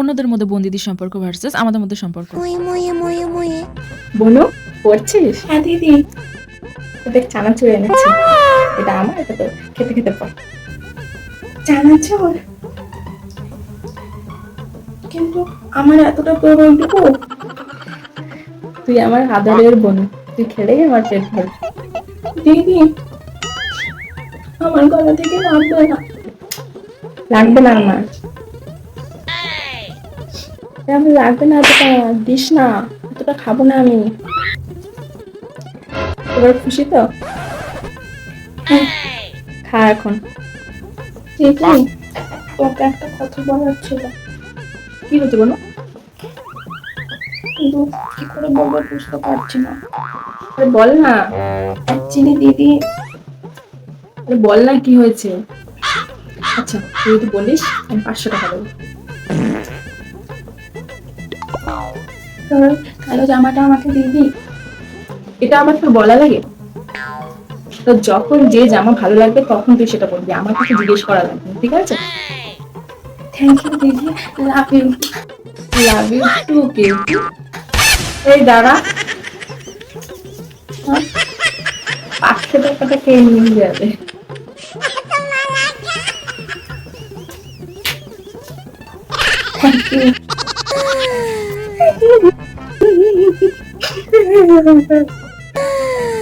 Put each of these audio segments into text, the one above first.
অন্যদের মধ্যে বন্দিদি সম্পর্ক ভার্সেস আমাদের মধ্যে সম্পর্ক। বলো পড়ছিস? হ্যাঁ দিদি। দেখ চানাচুর এনেছি। এটা আমার এটা তো খেতে খেতে পর চানাচুর? কিন্তু আমার এতটা প্রবলেমটুকু তুই আমার আদরের বোন। তুই খেলেই আমার পেট ভর। দিদি আমার গলা থেকে নামবে না। লাগবে না আমার। আমার লাগবে না এতটা দিস না এতটা খাব না আমি। এবার খুশি তো? হ্যাঁ, খা এখন। ঠিক তোকে একটা কথা বলার ছিল। কি হচ্ছে বলো? কিন্তু কি করে বলব বুঝতে পারছি না। বল না অ্যাকচুয়ালি দিদি বল না কি হয়েছে। আচ্ছা তুই যদি বলিস আমি পাঁচশো টাকা দেবো। তোর কালো জামাটা আমাকে দিবি এটা আমার তো বলা লাগে? তো যখন যে জামা ভালো লাগবে তখন তুই সেটা বলবি আমার কাছে জিজ্ঞেস করা লাগবে ঠিক আছে? থ্যাংক ইউ দিদি। Love you love you too এই দাঁড়া। হ্যাঁ? পাঁচশো টাকাটা কে নিয়ে যাবে। থ্যাংক ইউ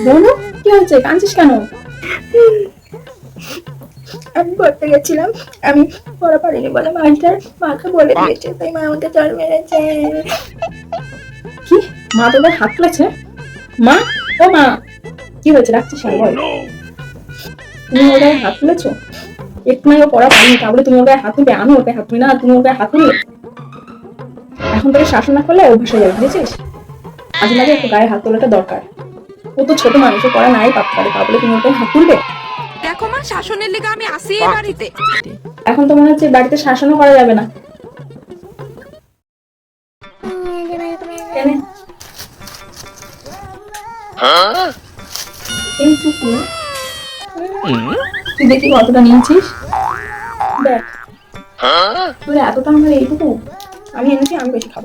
বলো কি হয়েছে? কাঁদছিস কেন? আমি পড়তে গেছিলাম আমি পড়া পারিনি বলে মাস্টার মাকে বলে দিয়েছে তাই মা আমাকে চড় মেরেছে। কি? মা তোদের হাত তুলেছে? মা? ও মা! কি হয়েছে? রাখছিস না বল। তুমি ওর গায়ে হাত তুলেছো? একটু ও পড়া পারিনি তাহলে তুমি ওর গায়ে হাত তুলবে? আমি ওর গায়ে হাত তুলি না তুমি ওর গায়ে হাত তুলবে এখন থেকে শাসন না করলে অভ্যাস হয়ে যাবে বুঝেছিস? আজ লাগে একটু গায়ে হাত তোলাটা দরকার। ও তো ছোট মানুষ পড়া নাই পারতে পারে তাহলে তুমি ওর হাত তুলবে? দেখো মা শাসনের লেগে আমি আসি এই বাড়িতে। এখন তো মনে হচ্ছে বাড়িতে শাসনও করা যাবে না। তুই দেখি কতটা নিয়েছিস? দেখ। তোর এতটা আমার এইটুকু? আমি এনেছি আমি বেশি খাব।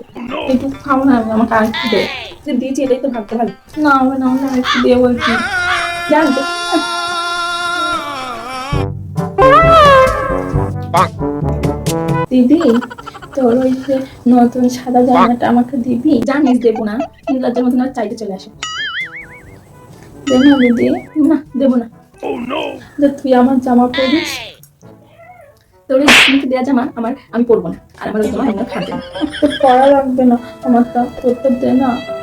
এইটুকু খাব না আমি আমাকে আর একটু দে। যে দিয়েছি এটাই তো ভাবতে ভালো না হবে না আর একটু দিয়ে বলছি। জানতো? দিদি তোর ওই যে নতুন সাদা জামাটা আমাকে দিবি? জানিস দেবো না লজ্জার মতন আর চাইতে চলে আসে। দেবো না দিদি না দেবো না। তুই আমার জামা পরিস। তোর ওই আমাকে দেওয়া জামা আমার আমি পরবো না। আর আমার জামা আমার খাবে না তোর পড়া লাগবে না আমার তো তোর তো দে না। দে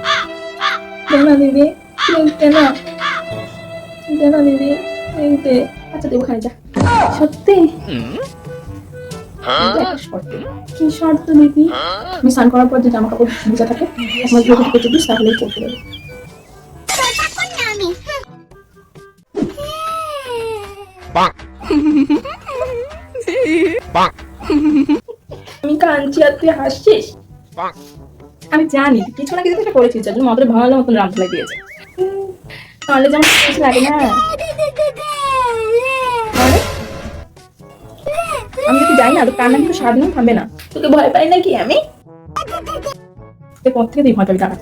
না দিদি? প্লিজ না দে না দিদি দে আচ্ছা দেবো খাই যা। সত্যি? কি শর্ত দিদি? আমি স্নান করার পর যে জামা কাপড় ভিজা থাকে আমার যদি কেটে দিস তাহলেই পড়তে দেবো আমি কাঁদছি আর তুই হাসছিস? আমি জানি, কিছু না কিছু তো করেছিস যার জন্য মাত্র ভালো মতন রাম ফেলে দিয়েছে। তাহলে যেমন কিছু লাগে না আরে? আমি যদি যাই না, তো কান্না কিন্তু সারাদিন থামবে না। তোকে ভয় পাই নাকি আমি? তুই থেকে দিই ভয় পাবি টাকা